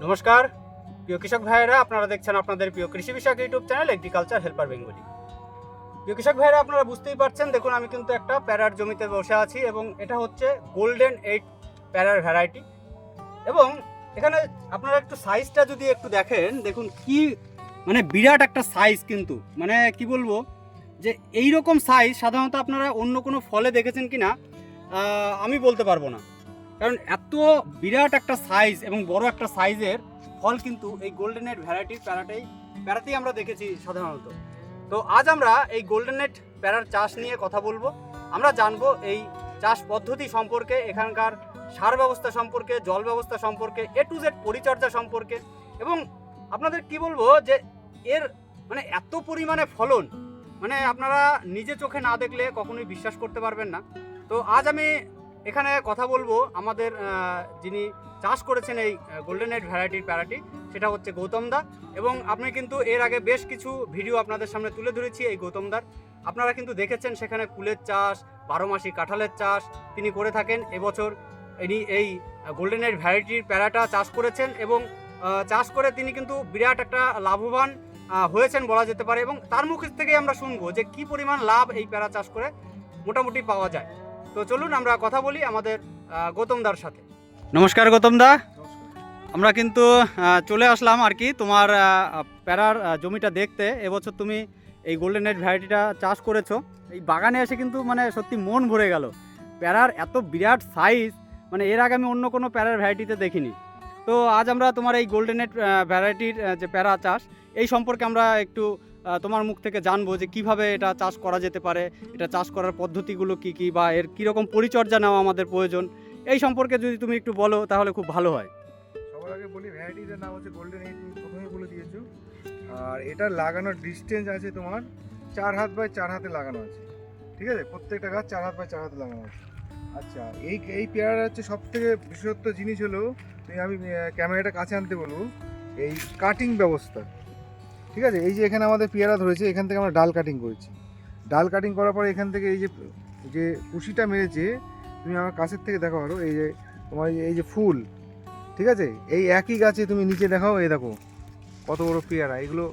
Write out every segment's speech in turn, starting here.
নমস্কার। প্রিয় কৃষক ভাইয়েরা আপনারা দেখছেন আপনাদের প্রিয় কৃষি বিষয়ক YouTube channel agriculture helper Bengali প্রিয় কৃষক ভাইয়েরা আপনারা বুঝতেই পারছেন দেখুন আমি কিন্তু একটা প্যারার জমিতে বসে আছি এবং এটা হচ্ছে গোল্ডেন এইট প্যারার ভ্যারাইটি এবং এখানে আপনারা একটু সাইজটা যদি একটু দেখেন দেখুন কি মানে বিরাট একটা সাইজ কিন্তু। মানে কি বলব যে এই রকম সাইজ সাধারণত আপনারা অন্য কোনো ফলে দেখেছেন কিনা আহ, আমি বলতে পারব না। কারণ এত বিরাট একটা সাইজ এবং বড় একটা সাইজের ফল কিন্তু এই গোল্ডেনের ভ্যারাইটির প্যারাটাই, প্যারাতেই আমরা দেখেছি সাধারণত। তো আজ আমরা এই গোল্ডেন গোল্ডেনেট প্যারার চাষ নিয়ে কথা বলব। আমরা জানব এই চাষ পদ্ধতি সম্পর্কে, এখানকার সার ব্যবস্থা সম্পর্কে, জল ব্যবস্থা সম্পর্কে এ টু জেড পরিচর্যা সম্পর্কে এবং আপনাদের কি বলব যে এর মানে এত পরিমাণে ফলন মানে আপনারা নিজে চোখে না দেখলে কখনোই বিশ্বাস করতে পারবেন না। তো আজ আমি এখানে কথা বলব আমাদের যিনি চাষ করেছেন এই গোল্ডেন এইট ভ্যারাইটির প্যারাটি, সেটা হচ্ছে গৌতম দা। এবং আপনি কিন্তু এর আগে বেশ কিছু ভিডিও আপনাদের সামনে তুলে ধরেছি এই গৌতম দার। আপনারা কিন্তু দেখেছেন সেখানে কুলের চাষ বারো মাসি কাঁঠালের চাষ তিনি করে থাকেন। এবছর ইনি এই গোল্ডেন এইট ভ্যারাইটির প্যারাটা চাষ করেছেন এবং চাষ করে তিনি কিন্তু বিরাট একটা লাভবান হয়েছেন বলা যেতে পারে। এবং তার মুখ থেকে আমরা শুনব যে কি পরিমাণ লাভ এই প্যারা চাষ করে মোটামুটি পাওয়া যায়। তো চলুন আমরা কথা বলি আমাদের গৌতমদার সাথে। নমস্কার গৌতম দা। আমরা কিন্তু চলে আসলাম আর কি তোমার প্যারার জমিটা দেখতে। এবছর তুমি এই গোল্ডেন নাইট ভ্যারাইটিটা চাষ করেছ। এই বাগানে এসে কিন্তু মানে সত্যি মন ভরে গেল। প্যারার এত বিরাট সাইজ মানে এর আগে আমি অন্য কোনো প্যারার ভ্যারাইটিতে দেখিনি। তো আজ আমরা তোমার এই গোল্ডেন নাইট ভ্যারাইটির যে প্যারা চাষ, এই সম্পর্কে আমরা একটু তোমার মুখ থেকে জানব যে কীভাবে এটা চাষ করা যেতে পারে, এটা চাষ করার পদ্ধতিগুলো কি কি বা এর কীরকম পরিচর্যা নেওয়া আমাদের প্রয়োজন, এই সম্পর্কে যদি তুমি একটু বলো তাহলে খুব ভালো হয়। সবার আগে বলি ভ্যারাইটিটার নাম হচ্ছে গোল্ডেন এইট তুমি প্রথমে বলে দিয়েছ। আর এটা লাগানোর ডিস্টেন্স আছে তোমার চার হাত বাই চার হাতে লাগানো আছে। ঠিক আছে? প্রত্যেকটা গাছ চার হাত বাই চার হাতে লাগানো আছে। আচ্ছা এই এই পেয়ারা হচ্ছে সব থেকে বিশেষত্ব জিনিস হলো আমি ক্যামেরাটা কাছে আনতে বলব, এই কাটিং ব্যবস্থা। ঠিক আছে? এই যে এখানে আমাদের পেয়ারা ধরেছে, এখান থেকে আমরা ডাল কাটিং করেছি। ডাল কাটিং করার পরে এখান থেকে এই যে যে কুশিটা মেরেছে, তুমি আমার কাছের থেকে দেখো আরও, এই যে তোমার এই যে ফুল, ঠিক আছে? এই একই গাছে তুমি নিচে দেখাও, এই দেখো, কত বড় পেয়ারা, এগুলো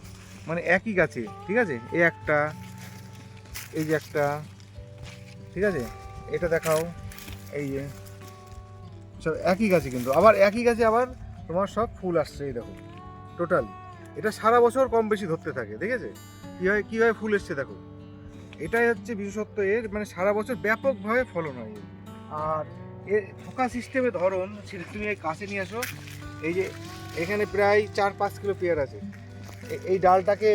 মানে একই গাছে, ঠিক আছে? এই একটা, এই যে একটা, ঠিক আছে? এটা দেখাও, এই যে, সব একই গাছে কিন্তু, আবার একই গাছে আবার তোমার সব ফুল আসছে, এই দেখো টোটাল এটা সারা বছর কম বেশি ধরতে থাকে ঠিক আছে কীভাবে কীভাবে ফুল এসছে দেখো। এটাই হচ্ছে বিশেষত্ব, এর মানে সারা বছর ব্যাপকভাবে ফলন হয়। আর এর ফোকা সিস্টেমে ধরন তুমি এই কাছে নিয়ে আসো, এই যে এখানে প্রায় চার, পাঁচ কিলো পেয়ার আছে। এই ডালটাকে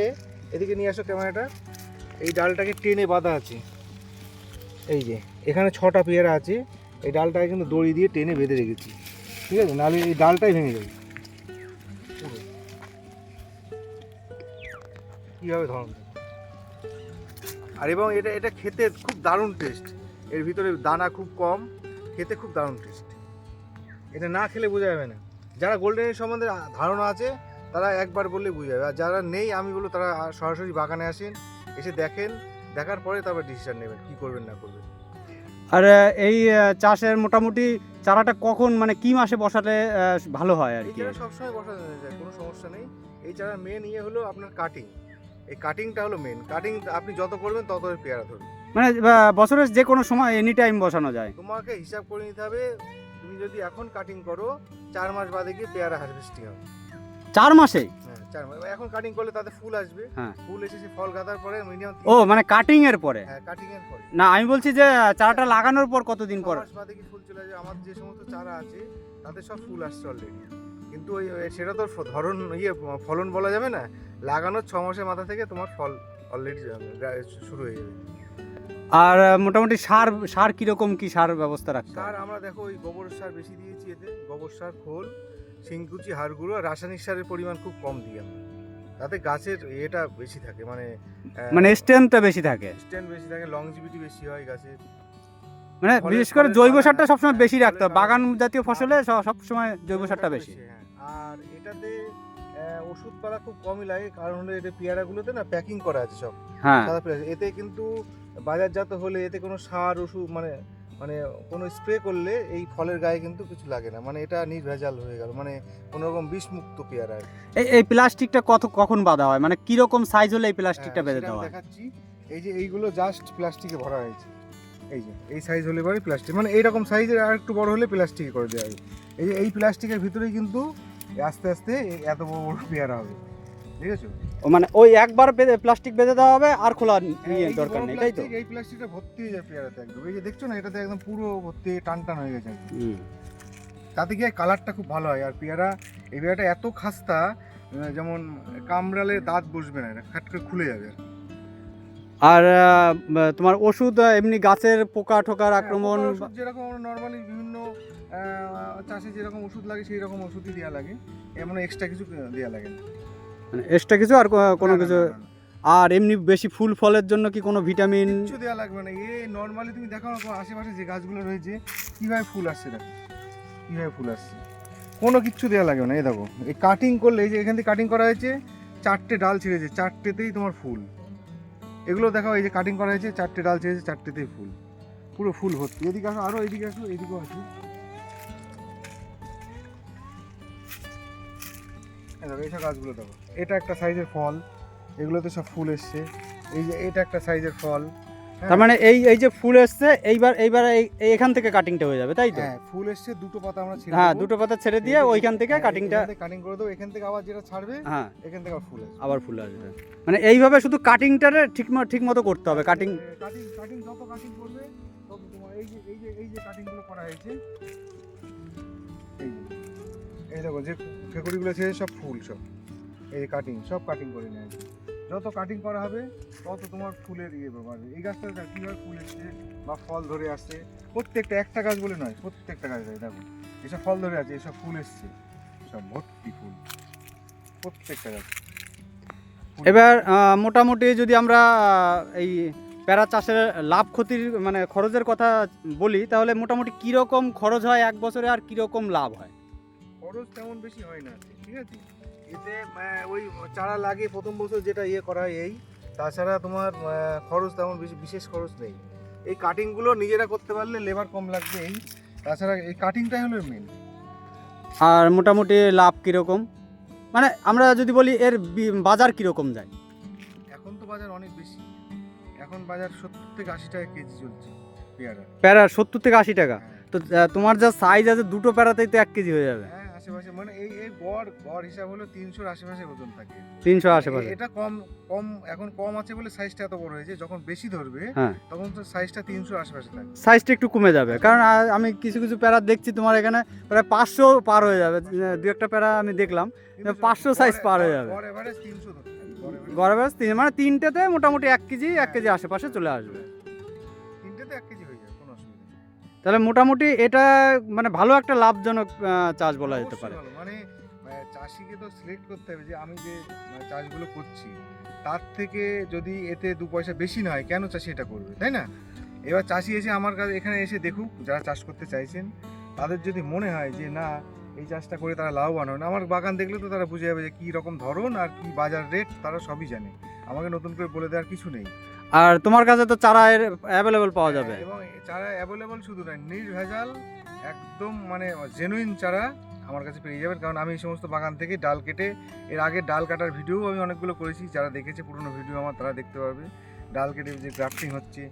এদিকে নিয়ে আসো ক্যামেরাটা, এই ডালটাকে টেনে বাঁধা আছে। এই যে, এখানে ছটা পেয়ারা আছে, এই ডালটাকে কিন্তু দড়ি দিয়ে টেনে বেঁধে রেখেছি। ঠিক আছে? নাহলে এই ডালটাই ভেঙে যাবে। কীভাবে ধরন? আর এবং এটা এটা খেতে খুব দারুণ টেস্ট এর ভিতরে দানা খুব কম খেতে খুব দারুণ টেস্ট এটা না খেলে বোঝা যাবে না। যারা গোল্ডেনের সম্বন্ধে ধারণা আছে তারা একবার বললে বুঝে যাবে। আর যারা নেই আমি বলব তারা সরাসরি বাগানে আসেন এসে দেখেন দেখার পরে তারপর ডিসিশন নেবেন কি করবেন না করবেন। আর এই চাষের মোটামুটি চারাটা কখন মানে কি মাসে বসালে ভালো হয় আর কি? সবসময় বসা যায় কোনো সমস্যা নেই। এই চারা মেন ইয়ে হলো আপনার কাটিং এই কাটিংটা হলো মেন কাটিং আপনি যত করবেন তত পেয়ারা ধরবে মানে বছরের যে কোনো সময় এনি টাইম বসানো যায়। তোমাকে হিসাব করে নিতে হবে তুমি যদি এখন কাটিং করো চার মাস বাদে গিয়ে পেয়ারা হারভেস্টিং হবে। চার মাসে? হ্যাঁ চার মাস। এখন কাটিং করলে তাতে ফুল আসবে। হ্যাঁ। ফুল এসে সে ফল গাদার পরে মিনিমাম ও মানে কাটিং এর পরে? হ্যাঁ কাটিং এর পরে। না আমি বলছি যে চারাটা লাগানোর পর কতদিন পর? মাস বাদে কি ফুল চলে যাবে আমার যে সমস্ত চারা আছে তাতে সব ফুল আসছে অলরেডি কিন্তু ওই সেটা তো ধরন ইয়ে ফলন বলা যাবে না। লাগানোর ছ মাসের মাথা থেকে তোমার ফল অলরেডি শুরু হয়ে যাবে। আর মোটামুটি সার সার কীরকম কি সার ব্যবস্থা রাখতে সার আমরা দেখো ওই গোবর সার বেশি দিয়েছি এতে। গোবর সার খোল শিংকুচি হাড় গুঁড়ো আর রাসায়নিক সারের পরিমাণ খুব কম দিই আমরা। তাতে গাছের এটা বেশি থাকে মানে মানে স্ট্রেংথটা বেশি থাকে? স্ট্যান্ড বেশি থাকে লংজিভিটি বেশি হয় গাছের। মানে বিশেষ করে জৈব সারটা সবসময় বেশি রাখতে হবে বাগান- জাতীয় ফসলে সবসময় জৈব সারটা বেশি হ্যাঁ। আর এটাতে ওষুধ ওষুধপালা খুব কমই লাগে কারণ হলো এটা পেয়ারাগুলোতে না প্যাকিং করা আছে সব। হ্যাঁ। সাদা পেয়ারা। এতে কিন্তু বাজারজাত হলে এতে কোনো সার ওষুধ মানে মানে কোনো স্প্রে করলে এই ফলের গায়ে কিন্তু কিছু লাগে না। মানে এটা নির্ভেজাল হয়ে গেল। মানে কোনো রকম বিষমুক্ত পেয়ারা এই এই প্লাস্টিকটা কত কখন বাঁধা হয়? মানে কীরকম সাইজ হলে এই প্লাস্টিকটা হ্যাঁ, বেঁধে দেওয়া হয়? দেখাচ্ছি। এই যে এইগুলো জাস্ট প্লাস্টিকে ভরা হয়েছে। এই যে এই সাইজ হলে পরে প্লাস্টিক মানে এইরকম সাইজের আর একটু বড় হলে প্লাস্টিকে করে দেওয়া হবে এই যে এই প্লাস্টিকের ভিতরেই কিন্তু আস্তে আস্তে এত বড় বড় পেয়ারা হবে। ঠিক আছে মানে ওই একবার বেঁধে প্লাস্টিক বেঁধে দেওয়া হবে আর খোলা নিয়ে দরকার নেই তাই তো? এই প্লাস্টিকটা ভর্তি হয়ে যায় পেয়ারাতে একদম। এই যে দেখছ না এটাতে একদম পুরো ভর্তি হয়ে টান টান হয়ে গেছে তাতে গিয়ে কালারটা খুব ভালো হয়। আর পেয়ারা এই পেয়ারাটা এত খাস্তা যেমন কামড়ালে দাঁত বসবে না এটা খাট করে খুলে যাবে আর। আর তোমার ওষুধ এমনি গাছের পোকা ঠোকার হ্যাঁ, আক্রমণ যেরকম নর্মালি বিভিন্ন চাষে যেরকম ওষুধ লাগে সেই রকম ওষুধই দেওয়া লাগে। এমন এক্সট্রা কিছু দেওয়া লাগে মানে এক্সট্রা কিছু আর কোনো কিছু। আর এমনি বেশি ফুল ফলের জন্য কি কোনো ভিটামিন কিচ্ছু দেওয়া লাগবে না। এই নর্মালি তুমি দেখো না আশেপাশে যে গাছগুলো রয়েছে কীভাবে ফুল আসছে দেখো। কীভাবে ফুল আসছে। কোনো কিচ্ছু দেওয়া লাগবে না এই দেখো। এই কাটিং করলে এই যে এখান থেকে কাটিং করা হয়েছে চারটে ডাল ছিঁড়েছে চারটেতেই তোমার ফুল। এগুলো দেখো, এই যে কাটিং করা হয়েছে, চারটে ডাল চেয়েছে চারটেতেই ফুল। পুরো ফুল ভর্তি। এদিকে আসো আরও এদিকে আসো, এদিকেও দেখো, এইসব গাছগুলো দেখো। এটা একটা সাইজের ফল, এগুলোতে সব ফুল এসছে। এই যে, এটা একটা সাইজের ফল। তার মানে এই এই যে ফুল এসছে এইবার এইবার এই- এই এখান থেকে কাটিংটা হয়ে যাবে তাই তো? হ্যাঁ ফুল এসছে দুটো পাতা আমরা ছেড়ে হ্যাঁ দুটো পাতা ছেড়ে দিয়ে ওইখান থেকে হ্যাঁ, কাটিংটা কাটিং করে দেবো এখান থেকে আবার যেটা ছাড়বে হ্যাঁ। এখান থেকে আবার ফুল আসবে। আবার ফুল আসবে মানে এইভাবে শুধু কাটিংটারে ঠিক ঠিক মতো করতে হবে কাটিং কাটিং কাটিং যত কাটিং করবে তত তোমার এই যে এই যে এই যে কাটিংগুলো করা হয়েছে এই যে এই দেখো যে ফেকুড়িগুলো ছেড়ে সব ফুল সব এই কাটিং সব কাটিং করে নেয় যত কাটিং করা হবে তত তোমার ফুলের ইয়ে বাড়বে এই গাছটা দেখ কীভাবে ফুল এসছে বা ফল ধরে আসছে। প্রত্যেকটা একটা গাছ বলে নয় প্রত্যেকটা গাছ দেখো এসব ফল ধরে আছে এসব ফুল এসছে সব ভর্তি ফুল প্রত্যেকটা গাছ। এবার মোটামুটি যদি আমরা এই প্যারা চাষের লাভ ক্ষতির মানে খরচের কথা বলি তাহলে মোটামুটি কীরকম খরচ হয় এক বছরে আর কীরকম লাভ হয়? খরচ তেমন বেশি হয় না ঠিক আছে? এতে ওই চারা লাগে প্রথম বছর যেটা ইয়ে করা হয় এই তাছাড়া তোমার খরচ তেমন বেশি বিশেষ খরচ নেই। এই কাটিংগুলো নিজেরা করতে পারলে লেবার কম লাগবে এই তাছাড়া এই কাটিংটাই হলো মেন আর মোটামুটি লাভ কীরকম? মানে আমরা যদি বলি এর বাজার কীরকম যায়? এখন তো বাজার অনেক বেশি। এখন বাজার সত্তর থেকে আশি টাকা কেজি চলছে পেয়ারা প্যারা সত্তর থেকে আশি টাকা। হ্যাঁ। তো তোমার যা সাইজ আছে দুটো প্যারাতেই তো এক কেজি হয়ে যাবে। হ্যাঁ আশেপাশে মানে এই এই গড় গড় হিসাব হলো তিনশোর আশেপাশে ওজন থাকে। তিনশো আশেপাশে। এটা কম কম এখন কম আছে বলে সাইজটা এত বড় হয়েছে যখন বেশি ধরবে হ্যাঁ। তখন তো সাইজটা তিনশো আশেপাশে থাকবে। সাইজটা একটু কমে যাবে কারণ আমি কিছু কিছু প্যারা দেখছি তোমার এখানে প্রায় পাঁচশো পার হয়ে যাবে। দু একটা প্যারা আমি দেখলাম পাঁচশো সাইজ পার হয়ে যাবে। গড় average 300 ধরতে হবে, গড় তিন মানে তিনটেতে মোটামুটি এক কেজি এক কেজি আশেপাশে চলে আসবে। তাহলে মোটামুটি এটা মানে ভালো একটা লাভজনক চাষ বলা যেতে পারে। মানে চাষিকে তো সিলেক্ট করতে হবে যে আমি যে মানে, চাষগুলো করছি তার থেকে যদি এতে দু পয়সা বেশি না হয় কেন চাষি এটা করবে তাই না? এবার চাষি এসে আমার কাছে এখানে এসে দেখুক যারা চাষ করতে চাইছেন তাদের যদি মনে হয় যে না এই চাষটা করে তারা লাভবান হন আমার বাগান দেখলে তো তারা বুঝে যাবে যে কী রকম ধরন আর কি বাজার রেট তারা সবই জানে। আমাকে নতুন করে বলে দেওয়ার কিছু নেই। আর তোমার কাছে তো চারা অ্যাভেলেবল পাওয়া যাবে। হ্যাঁ, এবং চারা অ্যাভেলেবল শুধু নয় নির্ভেজাল একদম মানে জেনুইন চারা আমার কাছে পেয়ে যাবেন। কারণ আমি এই সমস্ত বাগান থেকে ডাল কেটে এর আগে ডাল কাটার ভিডিও আমি অনেকগুলো করেছি যারা দেখেছে পুরনো ভিডিও আমার তারা দেখতে পারবে। ডাল কেটে যে গ্রাফটিং হচ্ছে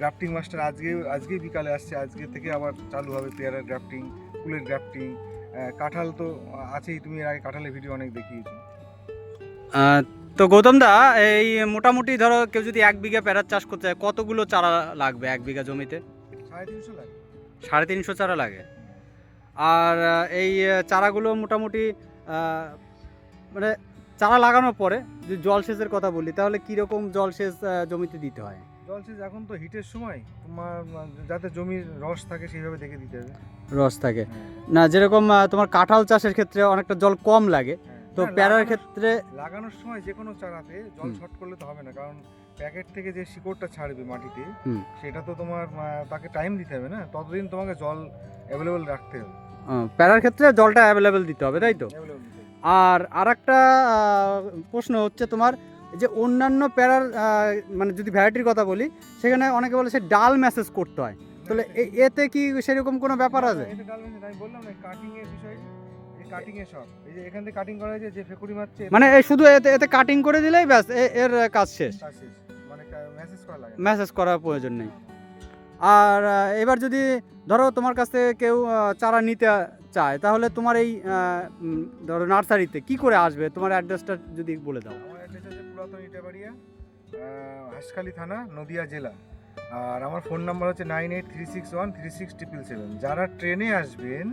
গ্রাফটিং মাস্টার আজকে আজকেই বিকালে আসছে আজকে থেকে আবার চালু হবে পেয়ারার গ্রাফটিং ফুলের গ্রাফটিং কাঁঠাল তো আছেই তুমি এর আগে কাঁঠালের ভিডিও অনেক দেখিয়েছো। তো গৌতম দা এই মোটামুটি ধরো কেউ যদি এক বিঘা প্যারার চাষ করতে চায় কতগুলো চারা লাগবে এক বিঘা জমিতে? সাড়ে তিনশো চারা লাগে। আর এই চারাগুলো মোটামুটি মানে চারা লাগানোর পরে যদি জলসেচের কথা বলি তাহলে কীরকম জলসেচ জমিতে দিতে হয়? জলসেচ এখন তো হিটের সময় তোমার যাতে জমির রস থাকে সেইভাবে দেখে দিতে হবে। রস থাকে। হ্যাঁ। না যেরকম তোমার কাঁঠাল চাষের ক্ষেত্রে অনেকটা জল কম লাগে। হ্যাঁ, তো প্যারার ক্ষেত্রে লাগানোর সময় যে কোনো চারাতে জল। শর্ট করলে তো হবে না কারণ প্যাকেট থেকে যে শিকড়টা ছাড়বে মাটিতে সেটা তো তোমার তাকে টাইম দিতে হবে না ততদিন তোমাকে জল অ্যাভেলেবেল রাখতে হবে। প্যারার ক্ষেত্রে জলটা অ্যাভেলেবেল দিতে হবে তাই তো। আর আরেকটা আহ, প্রশ্ন হচ্ছে তোমার যে অন্যান্য প্যারার মানে যদি ভ্যারাইটির কথা বলি সেখানে অনেকে বলে সে ডাল মেসেজ করতে হয়। তাহলে এ- এতে কি সেরকম কোনো ব্যাপার আছে? আমি বললাম না কাটিং এর বিষয় কাটিং এর সব। এই যে এখান থেকে কাটিং করা হয়েছে যে ফেকুড়ি মারছে মানে এই শুধু এতে এতে কাটিং করে দিলেই ব্যাস এর কাজ শেষ। কাজ শেষ। মানে মেসেজ করা লাগে। মেসেজ করার প্রয়োজন নেই। আর এবার যদি ধরো তোমার কাছ থেকে কেউ চারা নিতে চায় তাহলে তোমার এই ধরো নার্সারিতে কি করে আসবে? তোমার অ্যাড্রেসটা যদি বলে দাও। আমার অ্যাড্রেস আছে পুরাতন ইটাবাড়িয়া হাসখালি থানা নদিয়া জেলা। আর আমার ফোন নাম্বার হচ্ছে nine eight three six one three six triple seven যারা ট্রেনে আসবেন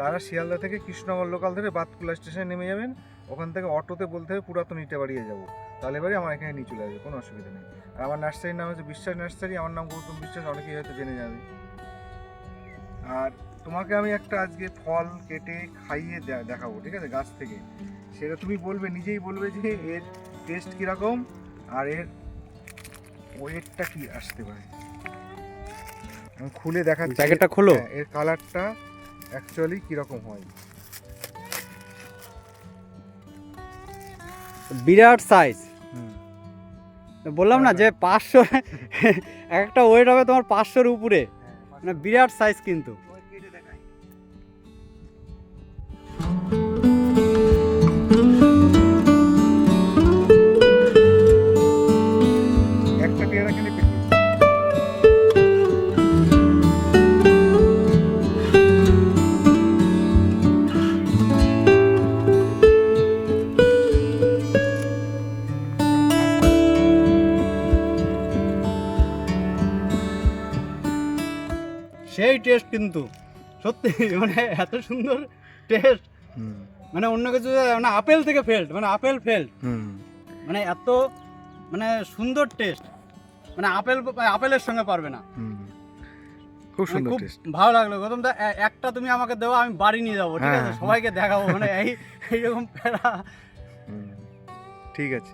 তারা শিয়ালদা থেকে কৃষ্ণনগর লোকাল ধরে বাতকুলা স্টেশনে নেমে যাবেন। ওখান থেকে অটোতে বলতে হবে পুরাতন ইটাবাড়িয়া যাব। তাহলে এবারে আমার এখানে নিয়ে চলে আসবে কোনো অসুবিধা নেই। আর আমার নার্সারির নাম হচ্ছে বিশ্বাস নার্সারি আমার নাম গৌতম বিশ্বাস অনেকেই হয়তো জেনে যাবে। আর তোমাকে আমি একটা আজকে ফল কেটে খাইয়ে দেখাবো ঠিক আছে গাছ থেকে। সেটা তুমি বলবে নিজেই বলবে যে এর টেস্ট কীরকম আর এর ওয়েটটা কি আসতে পারে। আমি খুলে দেখাচ্ছি। প্যাকেটটা খোলো। হ্যাঁ, এর কালারটা অ্যাকচুয়ালি কীরকম হয়? বিরাট সাইজ বললাম না যে পাঁচশো এক একটা ওয়েট হবে তোমার পাঁচশোর উপরে। মানে বিরাট সাইজ কিন্তু। টেস্ট কিন্তু। সত্যি মানে এত সুন্দর টেস্ট মানে অন্য কিছু মানে আপেল থেকে ফেল্ট মানে আপেল ফেল্ট মানে এত মানে সুন্দর টেস্ট মানে আপেল আপেলের সঙ্গে পারবে না। খুব মানে সুন্দর খুব ভালো লাগল। গৌতম দা একটা তুমি আমাকে দেওয়া আমি বাড়ি নিয়ে যাব ঠিক আছে? হ্যাঁ। সবাইকে দেখাবো মানে এই এইরকম প্যারা। ঠিক আছে।